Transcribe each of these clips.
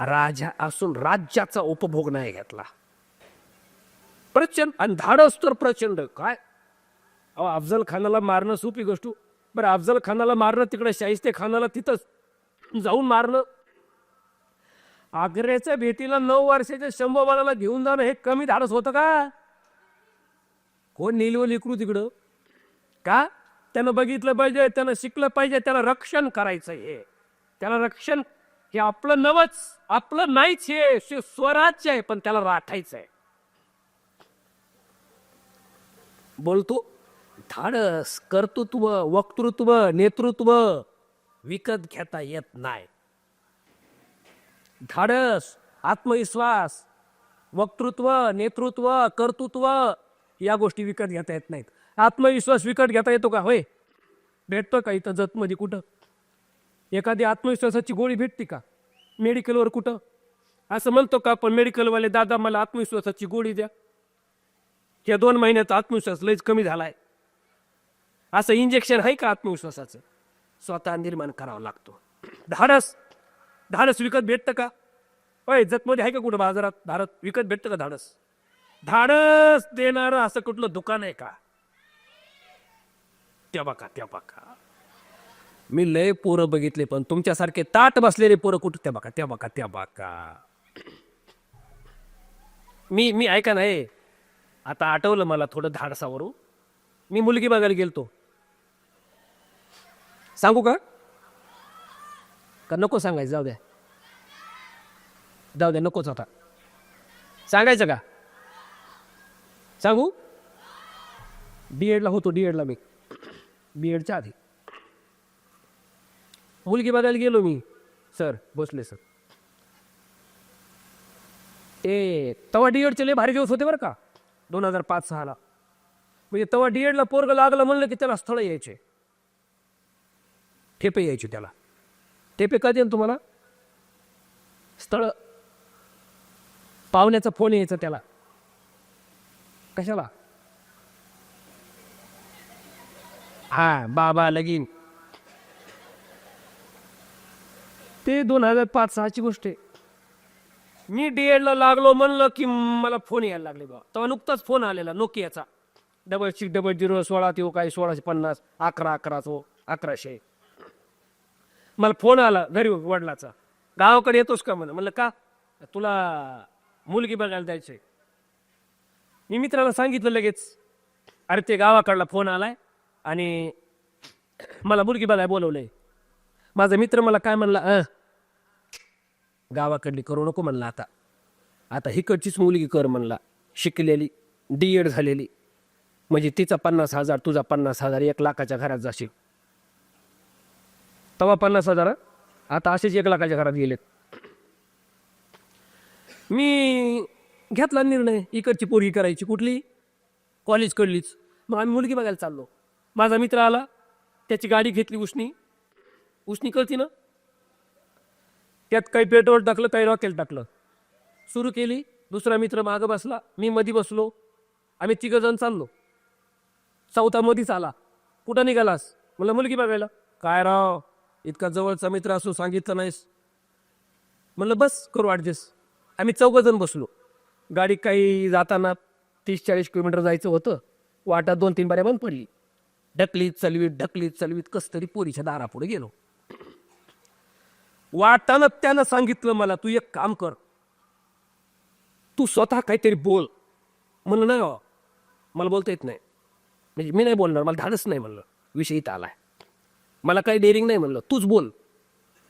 राजा असून राज्याचा उपभोग नाही घेतला. प्रचंड आणि धाडस तर प्रचंड. काय? अहो अफजल खानाला मारणं सोपी गोष्ट. बरं अफजल खानाला मारणं तिकडे शाहिस्ते खानाला तिथंच जाऊन मारणं. आग्र्याच्या भेटीला नऊ वर्षाच्या शंभोबाला घेऊन जाणं हे कमी धाडस होतं का? कोण नेलो हो लेकरू तिकडं? का? त्यानं बघितलं पाहिजे त्यानं शिकलं पाहिजे त्याला रक्षण करायचं हे त्याला रक्षण हे आपलं नवच आपलं नाहीच हे स्वराज्य आहे पण त्याला राठायचं आहे बोलतो धाडस कर्तृत्व वक्तृत्व नेतृत्व विकत घेता येत नाही. धाडस आत्मविश्वास वक्तृत्व नेतृत्व कर्तृत्व या गोष्टी विकत घेता येत नाहीत. आत्मविश्वास विकत घेता येतो का? होय. भेटतो का इथं जतमध्ये कुठं? एखादी आत्मविश्वासाची गोळी भेटते का? मेडिकलवर कुठं? असं म्हणतो का पण मेडिकलवाले दादा मला आत्मविश्वासाची गोळी द्या. या दोन महिन्याचा आत्मविश्वास लयच कमी झालाय. असं इंजेक्शन आहे का आत्मविश्वासाचं? स्वतः निर्माण करावा लागतो. धाडस. धाडस विकत भेटतं का? होय जतमध्ये आहे का कुठं बाजारात? धाडस. विकत भेटतं का धाडस? धाडस देणारं असं कुठलं दुकान आहे का? त्या बघा त्या बघा. मी लय पोरं बघितले पण तुमच्यासारखे ताट बसलेले पोरं कुठं? त्या बघा त्या बघा त्या बघा. मी मी ऐका नाही आता आठवलं मला थोडं धाडसावरून. मी मुलगी बघायला गेलतो. सांगू का? का नको सांगायचं? जाऊ द्या. जाऊ द्या नकोच आता. सांगायचं का? सांगू? डी एडला होतो डी एडला मी. बी एडच्या आधी. मुलगी बघायला गेलो मी. सर बसले सर. ए तवा डी एडचे लय भारी दिवस होते बरं का? दोन हजार पाच सहाला. म्हणजे तवा डी एडला पोरग लागलं म्हणलं की त्याला स्थळ यायचे. ठेपे यायचे त्याला. ठेपे कधी येईल तुम्हाला? स्थळ. पाहुण्याचा फोन यायचा त्याला. कशाला? हा बाबा लगीन. ते दोन हजार पाच सहाची गोष्ट आहे. मी डी एडला लागलो म्हणलं की मला फोन यायला लागले बाबा तेव्हा नुकताच फोन आलेला नोकियाचा डबल सिक्स डबल झिरो सोळा ते काय सोळाशे पन्नास अकरा अकरा तो अकराशे. मला फोन आला घरी वडिलाचा. गावाकडे येतोस का? म्हणे म्हणलं का? तुला मुलगी बघायला जायचंय. मी मित्राला सांगितलं लगेच. अरे ते गावाकडला फोन आलाय आणि मला मुलगी बघायला बोलवलंय. माझा मित्र मला काय म्हणला अ गावाकडली करू नको म्हणला आता. आता हिकडचीच मुलगी कर म्हणला. शिकलेली डी एड झालेली. म्हणजे तिचा पन्नास हजार तुझा पन्नास हजार एक लाखाच्या घरात जाशील. तवा पन्नास हजार आता असेच एक लाखाच्या घरात गेलेत. मी घेतला निर्णय. इकडची पोरगी करायची कुठली? कॉलेजकडलीच मग आम्ही मुलगी बघायला चाललो. माझा मित्र आला. त्याची गाडी घेतली उसनी. उसनी कळती ना? त्यात काही पेट्रोल टाकलं काही रॉकेल टाकलं. सुरू केली दुसरा मित्र मागं बसला मी मधी बसलो आम्ही तिघं जण चाललो. चौथा मधीच आला. कुठं निघालास? मला मुलगी बघायला. काय राव इतका जवळचा मित्र असू सांगितलं नाहीस. म्हणलं बस करू ॲडजस्ट. आम्ही चौघं जण बसलो. गाडी काही जाताना तीस चाळीस किलोमीटर जायचं होतं. वाटा दोन तीन बाऱ्या बंद पडली. ढकलीत चलवीत ढकलीत चलवीत कस तरी पोरीच्या दारापुढे गेलो. वाटानं त्यानं सांगितलं मला तू एक काम कर. तू स्वतः काहीतरी बोल. म्हणलं नाही हो, मला बोलता येत नाही. म्हणजे मी नाही बोलणार मला धाडच नाही म्हणलं. विषय इथं आलाय. मला काही डेअरिंग नाही म्हणलं तूच बोल.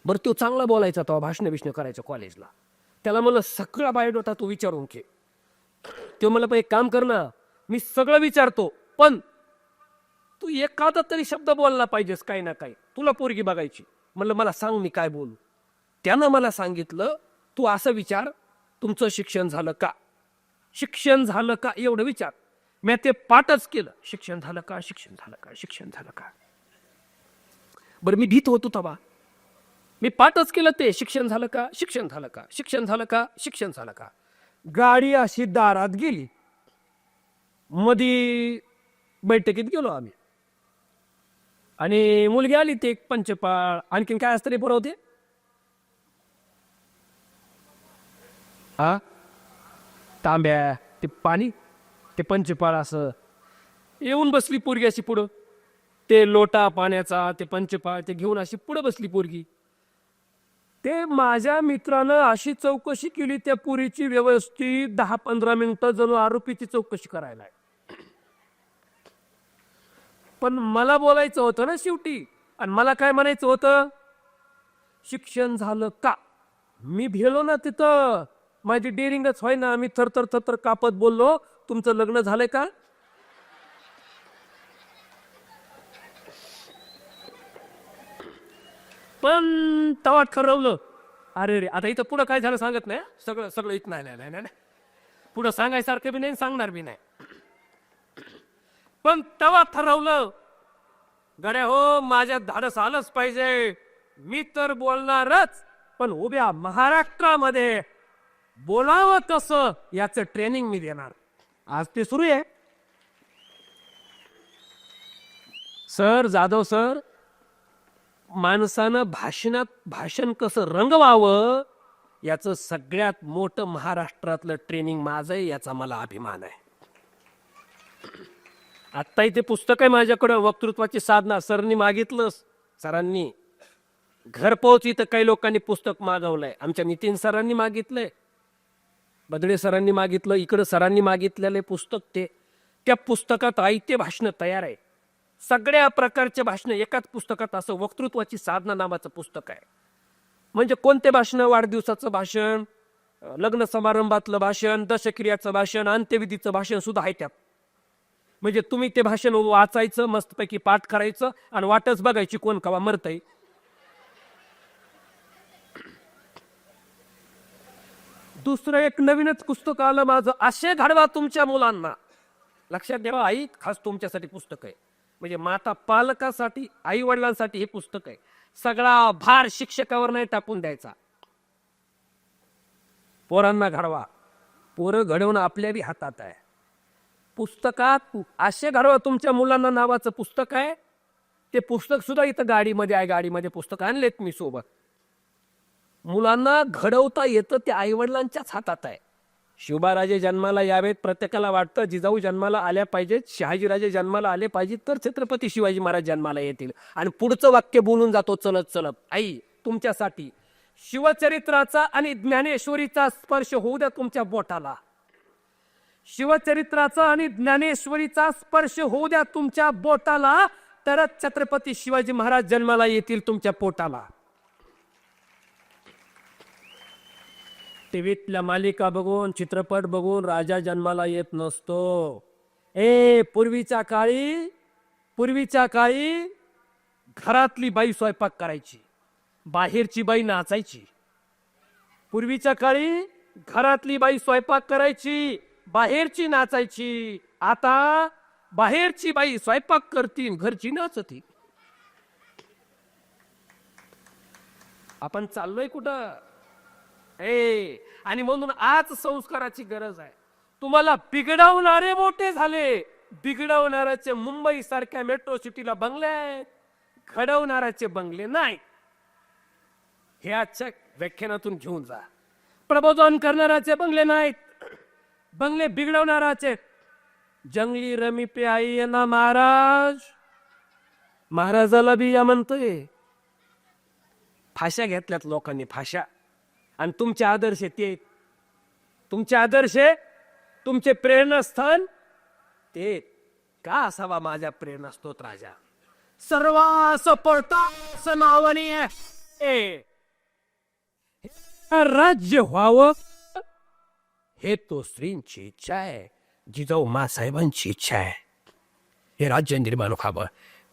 बरं तो चांगला बोलायचा तो भाषण बिषणं करायचं कॉलेजला त्याला म्हणलं सगळा बायोडाटा तू विचारून घे. तो मला पण एक काम कर ना मी सगळं विचारतो पण तू एखादा तरी शब्द बोलला पाहिजेस काही ना काही. तुला पोरगी बघायची. म्हणलं मला सांग मी काय बोलू. त्यानं मला सांगितलं तू असं विचार तुमचं शिक्षण झालं का? शिक्षण झालं का? एवढं विचार. मी ते पाठच केलं. शिक्षण झालं का? शिक्षण झालं का? शिक्षण झालं का? बरं मी भीत होतो तवा. मी पाठच केलं ते. शिक्षण झालं का? शिक्षण झालं का? शिक्षण झालं का? शिक्षण झालं का? गाडी अशी दारात गेली. मधी बैठकीत गेलो आम्ही. आणि मुलगी आली ते एक पंचपाळ. आणखीन काय असतं रे पुरवते हा? तांब्या ते पाणी ते पंचपाळ असं. येऊन बसली पोरगी अशी पुढं. ते लोटा पाण्याचा ते पंचपाळ ते घेऊन अशी पुढं बसली पोरगी. ते माझ्या मित्रानं अशी चौकशी केली त्या पुरीची व्यवस्थित दहा पंधरा मिनिटं जणू आरोपीची चौकशी करायला पण मला बोलायचं होतं ना शेवटी आणि मला काय म्हणायचं होतं? शिक्षण झालं का? मी भेलो ना तिथं. माझी डेअरिंगच होय ना मी थरथर थरथर कापत बोललो. तुमचं लग्न झालंय का? पण तवाट ठरवलं. अरे रे आता इथं पुढं काय झालं सांगत नाही सगळं सगळं इथं नाही नाही नाही नाही. पुढं सांगायसारखं बी नाही सांगणार बी नाही. पण तवा ठरवलं. गड्या हो माझ्या धाडस आलंच पाहिजे. मी तर बोलणारच. पण उभ्या महाराष्ट्रामध्ये बोलावं कसं याचं ट्रेनिंग मी देणार. आज ते सुरू आहे. सर जाधव सर माणसानं भाषणात भाषण कसं रंगवावं याचं सगळ्यात मोठं महाराष्ट्रातलं ट्रेनिंग माझं आहे याचा मला अभिमान आहे. आत्ता इथे पुस्तक आहे माझ्याकडं वक्तृत्वाची साधना. सरनी मागितलं सरांनी. घरपोच इथं काही लोकांनी पुस्तक मागवलंय. आमच्या नितीन सरांनी मागितलंय. बदडे सरांनी मागितलं इकडं सरांनी मागितलेले पुस्तक ते. त्या पुस्तकात आयते भाषणं तयार आहे. सगळ्या प्रकारचे भाषणं एकाच पुस्तकात असं वक्तृत्वाची साधना नावाचं पुस्तक आहे. म्हणजे कोणते भाषण? वाढदिवसाचं भाषण लग्न समारंभातलं भाषण दशक्रियाचं भाषण अंत्यविधीचं भाषण सुद्धा आहे त्यात म्हणजे तुम्ही ते भाषण वाचायचं मस्तपैकी पाठ करायचं आणि वाटच बघायची कोण कवा मरतय. दुसरं एक नवीनच पुस्तक आलं माझं. असे घडवा तुमच्या मुलांना. लक्षात ठेवा आई खास तुमच्यासाठी पुस्तक आहे. म्हणजे माता पालकासाठी आई वडिलांसाठी हे पुस्तक आहे. सगळा भार शिक्षकावर नाही टाकून द्यायचा. पोरांना घडवा. पोरं घडवणं आपल्या बी हातात आहे. पुस्तकात असे घडवा तुमच्या मुलांना नावाचं पुस्तक आहे. ते पुस्तक सुद्धा इथं गाडीमध्ये आहे. गाडीमध्ये पुस्तक आणलेत मी सोबत. मुलांना घडवता येतं ते आईवडिलांच्याच हातात आहे. शिवबाराजे जन्माला यावेत प्रत्येकाला वाटतं जिजाऊ जन्माला आल्या पाहिजेत शहाजीराजे जन्माला आले पाहिजेत तर छत्रपती शिवाजी महाराज जन्माला येतील. आणि पुढचं वाक्य बोलून जातो चलत चलत. आई तुमच्यासाठी शिवचरित्राचा आणि ज्ञानेश्वरीचा स्पर्श होऊ द्या तुमच्या बोटाला. शिवचरित्राचा आणि ज्ञानेश्वरीचा स्पर्श होऊ द्या तुमच्या बोटाला तरच छत्रपती शिवाजी महाराज जन्माला येतील तुमच्या पोटाला. टीव्हीतल्या मालिका बघून चित्रपट बघून राजा जन्माला येत नसतो. ए पूर्वीच्या काळी पूर्वीच्या काळी घरातली बाई स्वयंपाक करायची बाहेरची बाई नाचायची. पूर्वीच्या काळी घरातली बाई स्वयंपाक करायची बाहेरची नाचायची. आता बाहेरची बाई स्वयंपाक करती घरची नाचती आपण चाललोय कुठं? हे आणि म्हणून आज संस्काराची गरज आहे. तुम्हाला बिघडवणारे मोठे झाले. बिघडवणाऱ्याचे मुंबई सारख्या मेट्रो सिटीला बंगले आहेत. घडवणाऱ्याचे बंगले नाही. हे आजच्या व्याख्यानातून घेऊन जा. प्रबोधन करणाऱ्याचे बंगले नाहीत. बंगले बिघडवणाऱ्याचे. जंगली रमी पे आई ना महाराज. महाराजाला बी या म्हणतोय. फाशा घेतल्यात लोकांनी फाशा. आणि तुमचे आदर्श ते तुमचे आदर्श तुमचे प्रेरणास्थान ते का असावा माझ्या प्रेरणास्तोत राजा? सर्वास पडता नावाने ए राज्य व्हावं. हे तो श्रींची इच्छा आहे जिजाऊ मासाहेबांची इच्छा आहे. हे राज्य निर्माण व्हावं.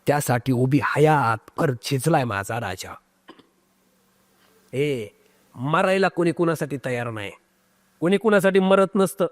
त्यासाठी उभी हयात परत झिजलाय माझा राजा. ए मरायला कोणी कुणासाठी तयार नाही. कोणी कुणासाठी मरत नसतं.